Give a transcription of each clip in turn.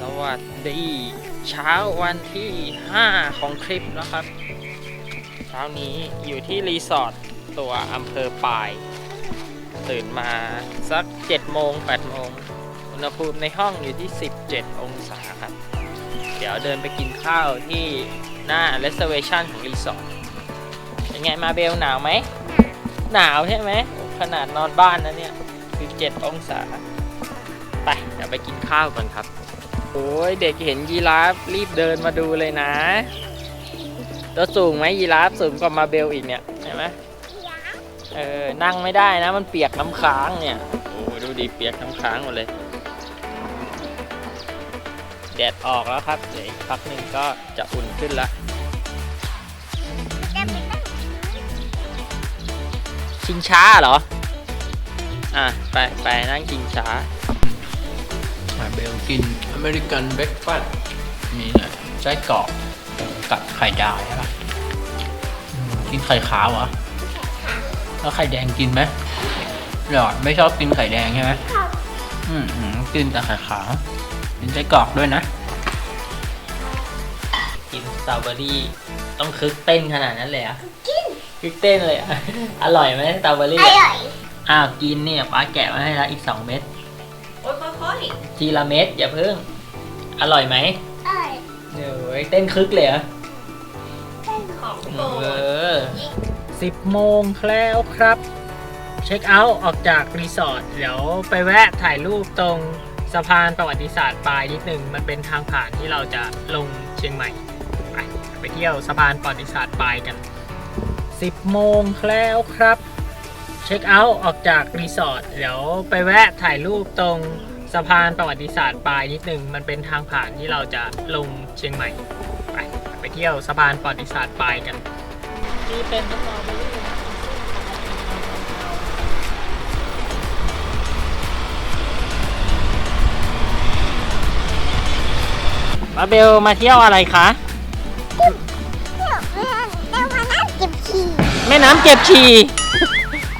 สวัสดีเช้าวันที่ 5 ของคลิปนะครับ เช้านี้อยู่ที่รีสอร์ทตัวอำเภอปาย ตื่นมาสัก 7 โมง 8 โมง อุณหภูมิในห้องอยู่ที่ 17 องศาครับ เดี๋ยวเดินไปกินข้าวที่หน้า reservation ของรีสอร์ทเป็นไงมาเบลหนาวไหม หนาวใช่ไหมโอ้ขนาดนอนบ้านนะเนี่ย 17 องศา ไป เดี๋ยวไปกินข้าวก่อนครับ โอ้ยเด็กเห็นยีราฟรีบเดินมาดูเลยนะ ตัวสูงไหมยีราฟสูงกว่ามาเบลอีกเนี่ยเห็นไหมเออนั่งไม่ได้นะมันเปียกน้ำค้างเนี่ยโอ้ดูดิเปียกน้ำค้างหมดเลย แดดออกแล้วครับเดี๋ยวอีกพักหนึ่งก็จะอุ่นขึ้นละชิงช้าเหรอ อะ ไปไปนั่งชิงช้า มาเบลกินอเมริกันเบรกฟาสต์มีนะไส้กรอกกับไข่ดาวใช่ปะอืมกินไข่ขาวเหรอแล้วไข่แดงกินไหมหรอไม่ชอบกินไข่แดงใช่ไหมอืมอืมกินแต่ไข่ขาวกินไส้กรอกด้วยนะ กินสตรอเบอรี่ต้องคึกเต้นขนาดนั้นเลยเหรอะคึกเต้นเลยอะอร่อยไหมสตรอเบอรี่ออะร่อยอ้าวกินเนี่ยป้าแกะมาให้แล้วอีก2เม็ดโอ้ยค่อยทีละเม็ดอย่าเพิ่ง อร่อยไหมๆอร่อยเดี๋ยวเต้นคึกเลยเหรอเป็นของโปรเอดอสิบโมงแล้วครับ เช็คเอาท์ออกจากรีสอร์ทเดี๋ยวไปแวะถ่ายรูปตรงสะพานประวัติศาสตร์ปลายนิดนึง มันเป็นทางผ่านที่เราจะลงเชียงใหม่ ไปไปเที่ยวสะพานประวัติศาสตร์ปลายกัน 10โมงแล้วครับ เช็คเอาท์ออกจากรีสอร์ทเดี๋ยวไปแวะถ่ายรูปตรง สะพานประวัติศาสตร์ปลายนิดนึง มันเป็นทางผ่านที่เราจะลงเชียงใหม่ ไปไปเที่ยวสะพานประวัติศาสตร์ปลายกันนี่เป็นสตรอเบอรี่มาเบลมาเที่ยวอะไรคะเดี๋ยวแม่เดี๋ยวมานั่งเก็บขี้แม่น้ำเจ็บฉี่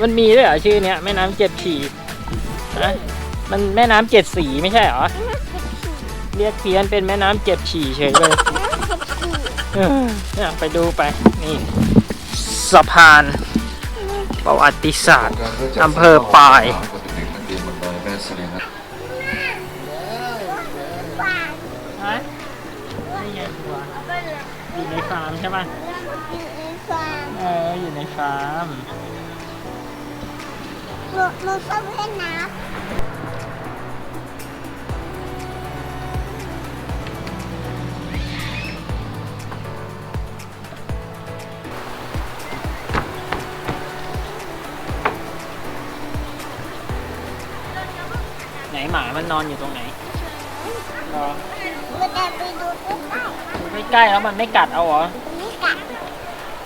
มันมีด้วยเหรอชื่อเนี้ยแม่น้ำเจ็บฉี่นะ มันแม่น้ำเจ็ดสีไม่ใช่เหรอ เรียกเพี้ยนเป็นแม่น้ำเจ็บฉี่เฉยเลยเออเนี่ยไปดูไป นี่สะพานประวัติศาสตร์อำเภอปาย ฮะนี่ไงตัวอยู่ในฟาร์มใช่ป่ะ เออ อยู่ในฟาร์ม หนูหนูชอบเล่นน้ไมามันนอนอยู่ตรงไหนรอำเราจะไปดูใกล้ดูใกล้ๆแล้วมันไม่กัดเอาเหรอๆนี่กัด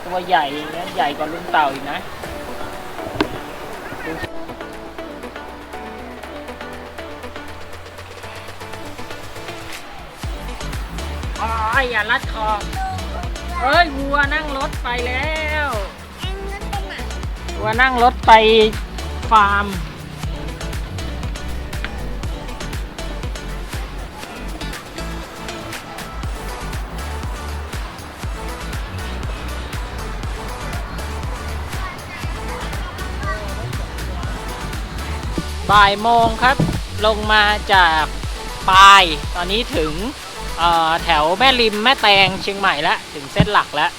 ตัวใหญ่อย่างเงี้ยใหญ่กว่าลุงเต่าอีกนะอ๋ออย่ารัดคอเฮ้ยวัวนั่งรถไปแล้วแองรถไปไหนวัวนั่งรถไปฟาร์ม บ่ายโมงครับ ลงมาจากปายตอนนี้ถึงแถวแม่ริมแม่แตงเชียงใหม่แล้วถึงเส้นหลักแล้ว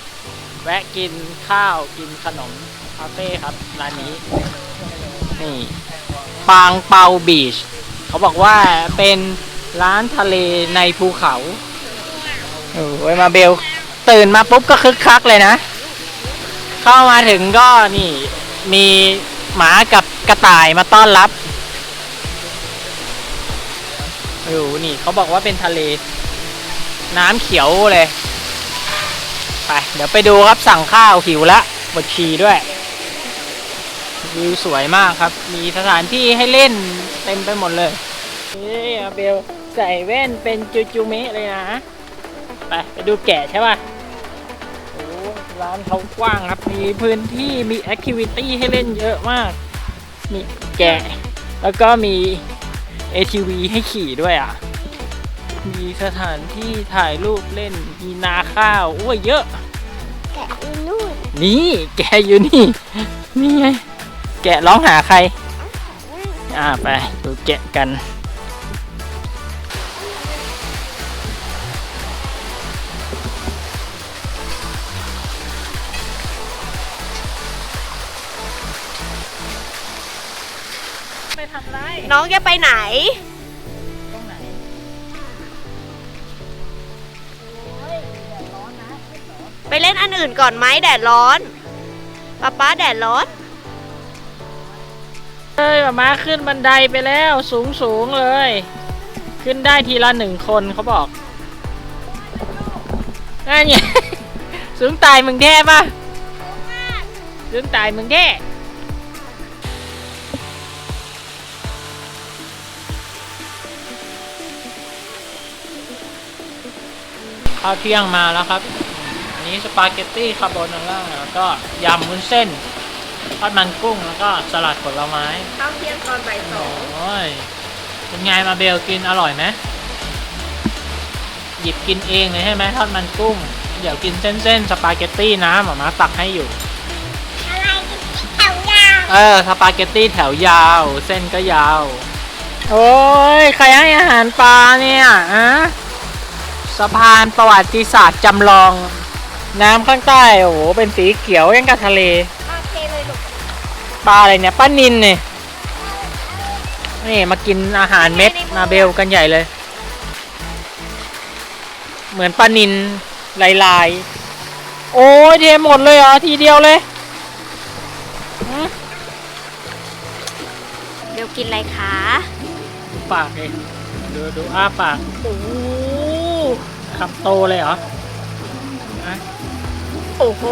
แวะกินข้าวกินขนมคาเฟ่ครับร้านนี้นี่ปางเปาบีชเขาบอกว่าเป็นร้านทะเลในภูเขาโอ้ยมาเบลตื่นมาปุ๊บก็คึกคักเลยนะ เข้ามาถึงก็นี่มีหมากับกระต่ายมาต้อนรับ อ้โหนี่เขาบอกว่าเป็นทะเล น้ำเขียวเลย ไป เดี๋ยวไปดูครับสั่งข้าวหิวละบดชีด้วย วิวสวยมากครับ มีสถานที่ให้เล่นเต็มไปหมดเลยนี่อาเบลใส่แว่นเป็นจูจูเมะเลยนะ ไปไปดูแกะใช่ป่ะโอ้ร้านเขากว้างครับ มีพื้นที่มีแอคทิวิตี้ให้เล่นเยอะมาก มีแกะ แล้วก็มี ATV ให้ขี่ด้วยอะ มีสถานที่ถ่ายรูปเล่น มีนาข้าวโอ้ยเยอะ แกะอีนู่นนี่แกอยู่นี่ นี่ไง แกะร้องหาใคร อ่าไปดูแกะกัน ไปทำไรน้องจะไปไหน ตรงไหนไปเล่นอันอื่นก่อนไหมแดดร้อนป๊าป๊าแดดร้อน เอ้ยมามาขึ้นบันไดไปแล้วสูงสูงๆเลย ขึ้นได้ทีละหนึ่งคนเขาบอกนั่นไง สูงตายมึงแท้ปะสูงตายมึงแท้ ข้าวเที่ยงมาแล้วครับ อันนี้สปาเกตตี้คาโบนาร่าแล้วก็ยำวุ้นเส้นทอดมันกุ้งแล้วก็สลัดผลไม้ข้าวเที่ยงตอนบ่ายสองโอ้ยเป็นไงมาเบลกินอร่อยไหมหยิบกินเองเลยใช่ไหมทอดมันกุ้ง เดี๋ยวกินเส้นๆสปาเกตตี้นะหมามาตักให้อยู่อะไรกันแถวยาวเออสปาเกตตี้แถวยาว เส้นก็ยาว โอ้ย ใครให้อาหารปลาเนี่ยอะ สะพานประวัติศาสตร์จำลอง น้ำข้างใต้โอ้โหเป็นสีเขียวยังกับทะเลโอเคเลยลูกปลาอะไรเนี่ยป้านินเนี่ยนี่มากินอาหารเม็ดมาเบลกันใหญ่เลย เหมือนปลานินลายลายๆโอ้ยเทหมดเลยเหรอทีเดียวเลยหืมเดี๋ยวกินอะไรคะดูปากเลยดูดูอ้าปากโอ้โห คำโตเลยเหรอฮะโอ้โห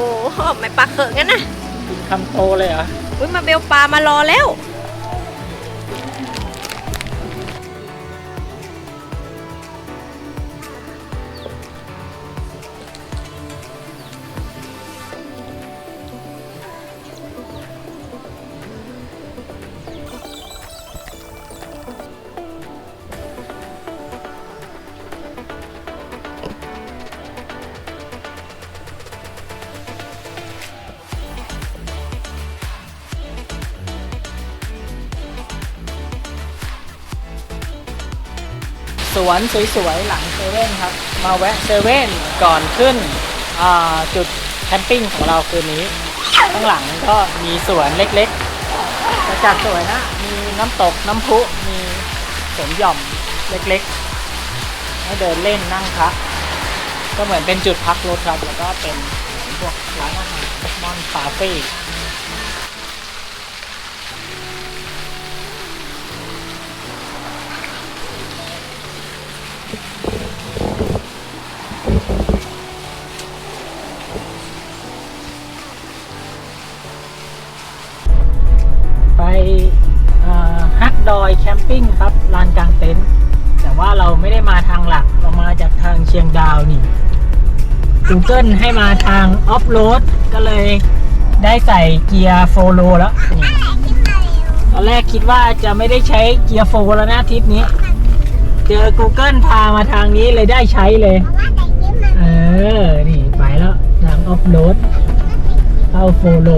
ไม่ปลาเขอะงั้นนะกินคำโตเลยเหรอ อุ้ยมาเบลปลามารอแล้ว สวนสวยๆ หลังเซเว่นครับ มาแวะเซเว่นก่อนขึ้นจุดแคมปิ้งของเราคืนนี้ ข้างหลังก็มีสวนเล็กๆบรรยากสวยนะ มีน้ำตกน้ำพุ มีสวนหย่อมเล็กๆ ให้เดินเล่นนั่งพัก ก็เหมือนเป็นจุดพักรถครับ แล้วก็เป็นพวกร้านอาหารมอนคาเฟ่ ปิ้งครับลานกลางเต็นท์แต่ว่าเราไม่ได้มาทางหลักเรามาจากทางเชียงดาวนี่ Google ให้มาทางออฟโรดก็เลยได้ใส่เกียร์โฟโลแล้วนี่ตอนแรกคิดว่าจะไม่ได้ใช้เกียร์โฟแล้วนะทริปนี้ เจอ Google พามาทางนี้เลยได้ใช้เลย เออ นี่ไปแล้วทางออฟโรดเข้าโฟโล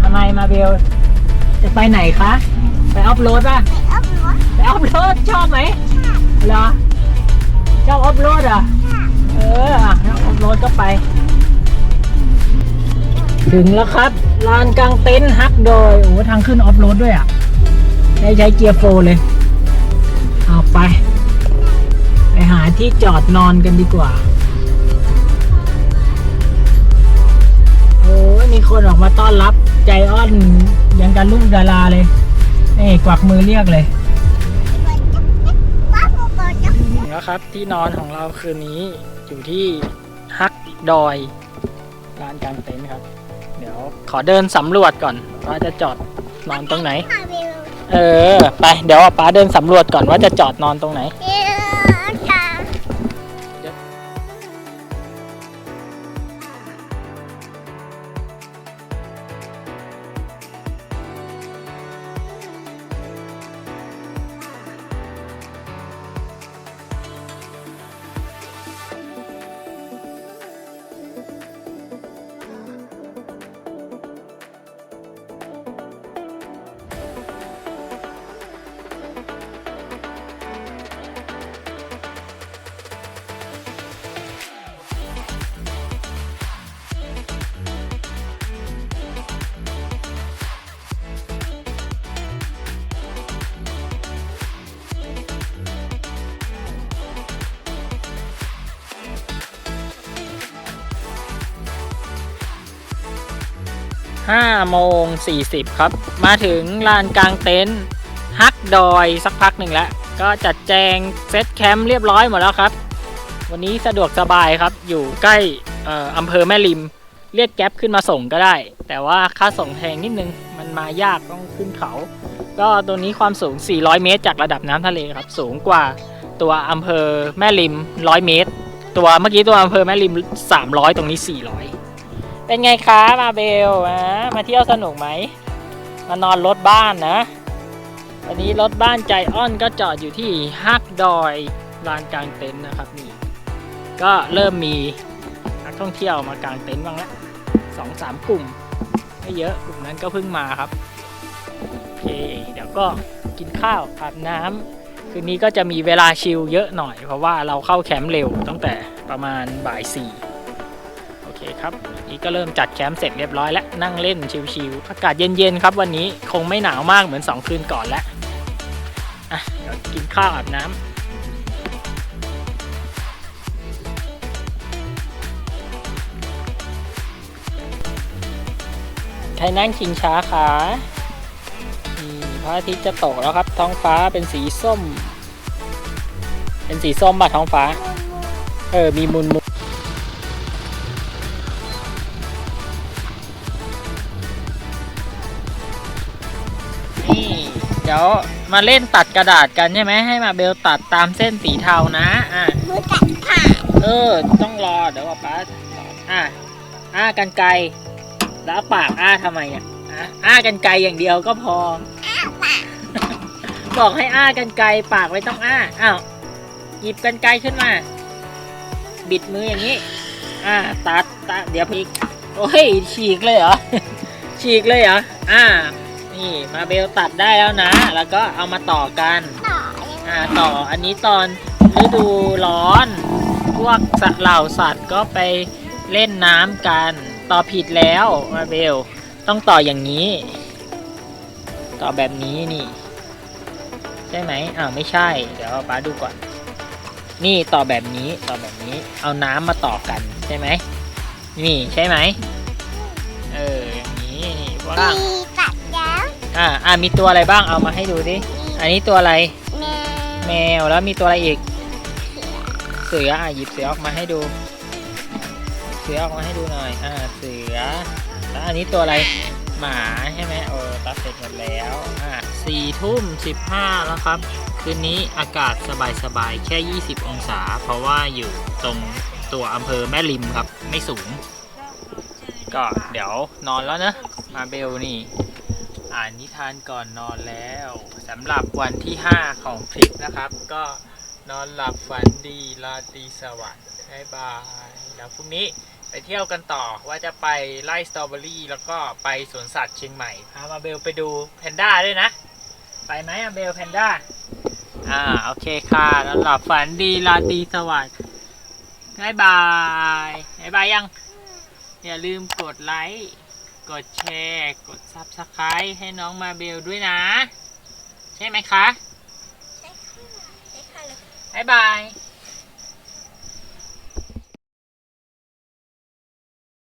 ทำไมมาเบล จะไปไหนคะ ไปออฟโรดป่ะไปออมรถไปออฟโรดชอบไหมเหรอ ชอบออฟโรดเหรอะเอออะงั้นออฟโรดก็ไป ถึงแล้วครับ ลานกลางเต็นท์ฮักโดย โอ้โหทางขึ้นออฟโรดด้วยอะ ใช้ใช้เกียร์โฟเลย เอาไป ไปหาที่จอดนอนกันดีกว่า มีคนออกมาต้อนรับใจอ้อนยังกันลูกดาราเลยนี่กวักมือเรียกเลยว่าโมโกจะถึงแล้วครับที่นอนของเราคืนนี้อยู่ที่ฮักดอยลานกลางเต็นท์ครับ เดี๋ยวขอเดินสำรวจก่อนว่าจะจอดนอนตรงไหนมาเร็วเออ ไปเดี๋ยวป้าเดินสำรวจก่อนว่าจะจอดนอนตรงไหน 5โมง40 ครับ มาถึงลานกลางเต็นท์ฮักดอยสักพักหนึ่งแล้ว ก็จัดแจงเซตแคมป์เรียบร้อยหมดแล้วครับ วันนี้สะดวกสบายครับ อยู่ใกล้อออำเภอแม่ริม เรียกแก๊ปขึ้นมาส่งก็ได้ แต่ว่าค่าส่งแพงนิดนึง มันมายากต้องขึ้นเขา ก็ตัวนี้ความสูง 400 เมตร จากระดับน้ำทะเลครับ สูงกว่าตัวอำเภอแม่ริม 100 เมตร ตัวเมื่อกี้ตัวอำเภอแม่ริม 300 ตรงนี้ 400 เป็นไงคะมาเบลอะมาเที่ยวสนุกไหม มานอนรถบ้านนะ วันนี้รถบ้านใจอ้อนก็จอดอยู่ที่ฮักดอยลานกลางเต็นท์นะครับนี่ ก็เริ่มมีนักท่องเที่ยวมากลางเต็นท์บ้างแล้วสองสามกลุ่ม ไม่เยอะกลุ่มนั้นก็เพิ่งมาครับ โอเค เดี๋ยวก็กินข้าวอาบน้ำคืนนี้ก็จะมีเวลาชิลเยอะหน่อย เพราะว่าเราเข้าแคมป์เร็วตั้งแต่ประมาณบ่ายสี่ ครับนี่ก็เริ่มจัดแคมป์เสร็จเรียบร้อยแล้วนั่งเล่นชิลๆอากาศเย็นๆครับวันนี้คงไม่หนาวมากเหมือน 2 คืนก่อนแล้วอะเดี๋ยวกินข้าวอาบน้ำใครนั่งชิงช้าขาพระอาทิตย์จะตกแล้วครับ ท้องฟ้าเป็นสีส้ม เป็นสีส้มป่ะท้องฟ้า เออ มีมุนมุน เดี๋ยวมาเล่นตัดกระดาษกันใช่ไหมให้มาเบลตัดตามเส้นสีเทานะอะมือกัดขาดเออ ต้องรอเดี๋ยวป้าสอนอะอ้ากันไกลแล้วปากอ้าทำไมเนี่ยอะอ้ากันไกลอย่างเดียวก็พอบอกให้อ้ากันไกลปากไม่ต้องอ้าอ้าวหยิบกันไกลขึ้นมา บิดมืออย่างนี้ อ่า ตัดตัดเดี๋ยวพลิกโอ้ยฉีกเลยเหรอฉีกเลยเหรออ่า นี่มาเบลตัดได้แล้วนะ แล้วก็เอามาต่อกันต่อยังไงอ่าต่ออันนี้ตอนฤดูร้อน พวกสัตว์เหล่าสัตว์ก็ไปเล่นน้ำกัน ต่อผิดแล้วมาเบลต้องต่ออย่างนี้ ต่อแบบนี้นี่ ใช่ไหมอ้าวไม่ใช่ เดี๋ยวป้าดูก่อน นี่ต่อแบบนี้ต่อแบบนี้ เอาน้ำมาต่อกันใช่ไหมนี่ใช่ไหมเอออย่างนี้นี่พวกล่างมีตัดแล้ว อ่าอ่ามีตัวอะไรบ้างเอามาให้ดูดิอันนี้ตัวอะไร แมวแมวแล้วมีตัวอะไรอีก เสืออะหยิบเสือออกมาให้ดู เสือออกมาให้ดูหน่อย อ่าเสือแล้วอันนี้ตัวอะไรหมาใช่ไหมโอ้ตัดเสร็จหมดแล้วอ่าสี่ทุ่มสิบห้าแล้วครับ คืนนี้อากาศสบายๆแค่ 20 องศา เพราะว่าอยู่ตรงตัวอำเภอแม่ริมครับ ไม่สูง ก็เดี๋ยวนอนแล้วนะ มาเบลนี่ อ่านนิทานก่อนนอนแล้วสำหรับวันที่ 5 ของทริปนะครับ ก็นอนหลับฝันดีราตรีสวัสดิ์บ๊ายบายแล้วพรุ่งนี้ไปเที่ยวกันต่อว่าจะไปไล่สตรอเบอรี่ แล้วก็ไปสวนสัตว์เชียงใหม่พามาเบลไปดูแพนด้าด้วยนะ ไปไหมอเบลแพนด้าอ่าโอเคค่ะนอนหลับฝันดีราตรีสวัสดิ์บ๊ายบายบ๊ายบายยังอย่าลืมกดไลค์ กดแชร์ กด Subscribe ให้น้องมาเบลด้วยนะ ใช่ไหมคะ ใช่ค่ะ ใช่ค่ะบ๊ายบาย